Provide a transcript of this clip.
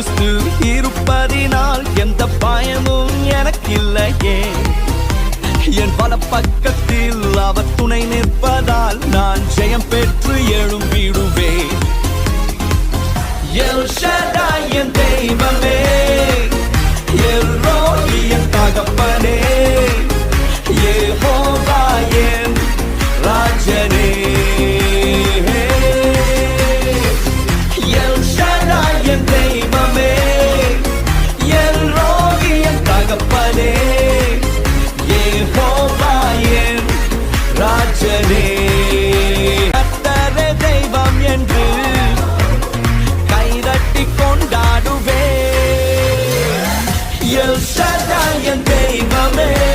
கிறிஸ்து இருப்பதினால் எந்த பயமும் எனக்கில்லையே. என் பல பக்கத்தில் அவர் துணை நிற்பதால் நான் ஜெயம் பெற்று எழும்பிடுவேன் எல் என் தெய்வமே என் தகப்பனே யெகோவா என் ராஜனே. எல் ஷடாய் என் தெய்வமே Shut Shaddai and Dave Amen.